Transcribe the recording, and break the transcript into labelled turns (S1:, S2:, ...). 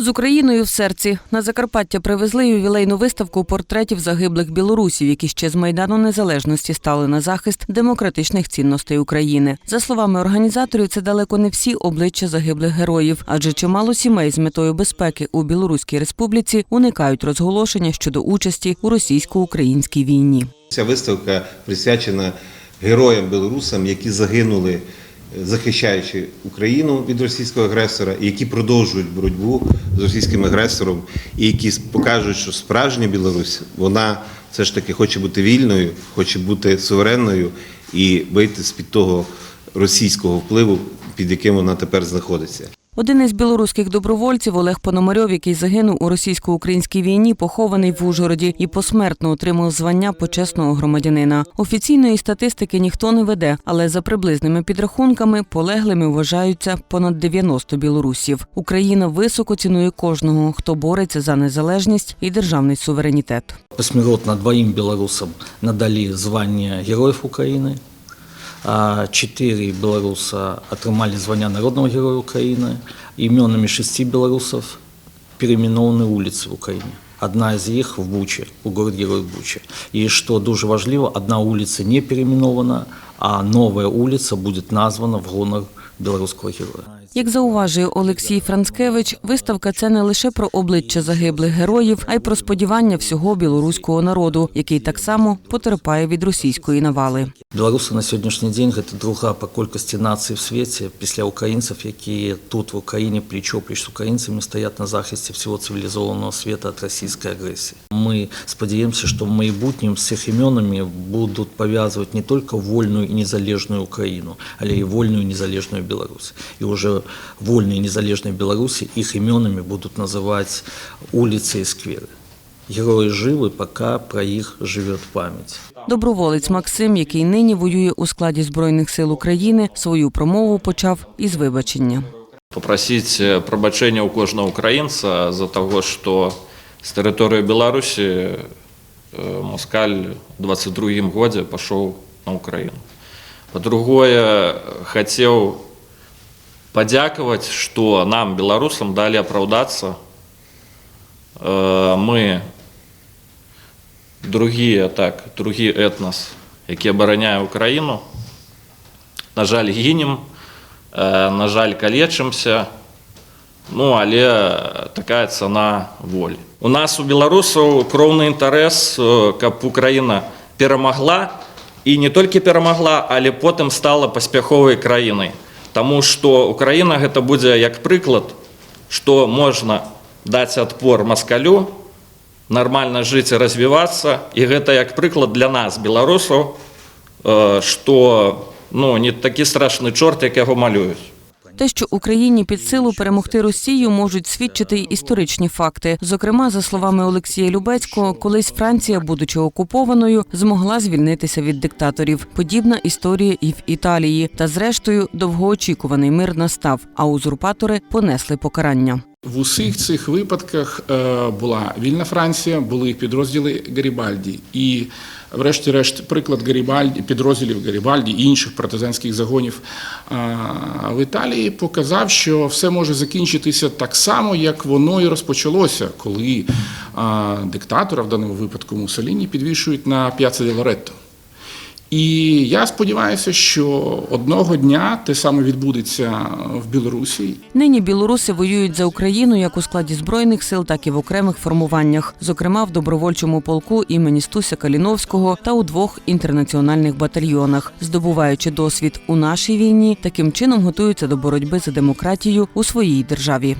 S1: З Україною в серці на Закарпаття привезли ювілейну виставку портретів загиблих білорусів, які ще з майдану незалежності стали на захист демократичних цінностей України. За словами організаторів, це далеко не всі обличчя загиблих героїв, адже чимало сімей з метою безпеки у Білоруській республіці уникають розголошення щодо участі у російсько-українській війні.
S2: Ця виставка присвячена героям білорусам, які загинули, захищаючи Україну від російського агресора, які продовжують боротьбу з російським агресором, і які покажуть, що справжня Білорусь вона все ж таки хоче бути вільною, хоче бути суверенною і вийти з під того російського впливу, під яким вона тепер знаходиться.
S1: Один із білоруських добровольців Олег Пономарьов, який загинув у російсько-українській війні, похований в Ужгороді і посмертно отримав звання почесного громадянина. Офіційної статистики ніхто не веде, але за приблизними підрахунками полеглими вважаються понад 90 білорусів. Україна високо цінує кожного, хто бореться за незалежність і державний суверенітет.
S3: Восьмиротно двоїм білорусам надалі звання героїв України. 4 белоруса атрымалі звання народного героя Украины, именами шести белорусов переименованы улицы в Украине. Одна из них в Буче, у город Герой Буче. И что дуже важливо, одна улица не переименована, а новая улица будет названа в гонор белорусского героя.
S1: Як зауважує Олексій Францкевич, виставка це не лише про обличчя загиблих героїв, а й про сподівання всього білоруського народу, який так само потерпає від російської навали.
S3: Білоруси на сьогоднішній день це друга по кількості націй в світі після українців, які тут в Україні пліч-опліч з українцями стоять на захисті всього цивілізованого світу від російської агресії. Ми сподіваємося, що в майбутньому з цих іменами будуть пов'язувати не тільки вольну і незалежну Україну, але й вольну і незалежну Білорусь. І вже вольной и незалежной Беларуси их именами будут называть улицы и скверы. Герои живы, пока про їх живет пам'ять.
S1: Доброволець Максим, який нині воює у складі збройних сил України, свою промову почав із вибачення.
S4: попросить э, пробачення у кожного українця за того, що з території Білорусі э, Москаль у 22 году пішов на Україну. По-другое, хотів подяковать, что нам, белорусам, дали оправдаться. Э, Мы, другие, так, другий этнос, які обороняє Україну, на жаль, гинем, е, на жаль, калечимося, ну, але така ціна волі. У нас у білорусів кровний інтерес, е, щоб Україна перемогла, і не тільки перемогла, але потім стала поспіховою країною. Тому што Украіна гэта будзе як приклад, што можна даць адпор москалю, нормально жыць і развівацца. І гэта як приклад для нас, беларусаў, што ну, не такий страшны чорт, як яго малюють.
S1: Те, що Україні під силу перемогти Росію, можуть свідчити й історичні факти. Зокрема, за словами Олексія Любецького, колись Франція, будучи окупованою, змогла звільнитися від диктаторів. Подібна історія і в Італії. Та зрештою довгоочікуваний мир настав, а узурпатори понесли покарання.
S5: В усіх цих випадках е, була вільна Франція, були підрозділи Гарібальді. І, врешті-решт, приклад Гарібальді, підрозділів Гарібальді і інших партизанських загонів в Італії показав, що все може закінчитися так само, як воно і розпочалося, коли диктатора, в даному випадку Муссоліні, підвішують на П'яце Лоретто. І я сподіваюся, що одного дня те саме відбудеться в Білорусі.
S1: Нині білоруси воюють за Україну як у складі збройних сил, так і в окремих формуваннях, зокрема в добровольчому полку імені Стуся Каліновського та у двох інтернаціональних батальйонах, здобуваючи досвід у нашій війні, таким чином готуються до боротьби за демократію у своїй державі.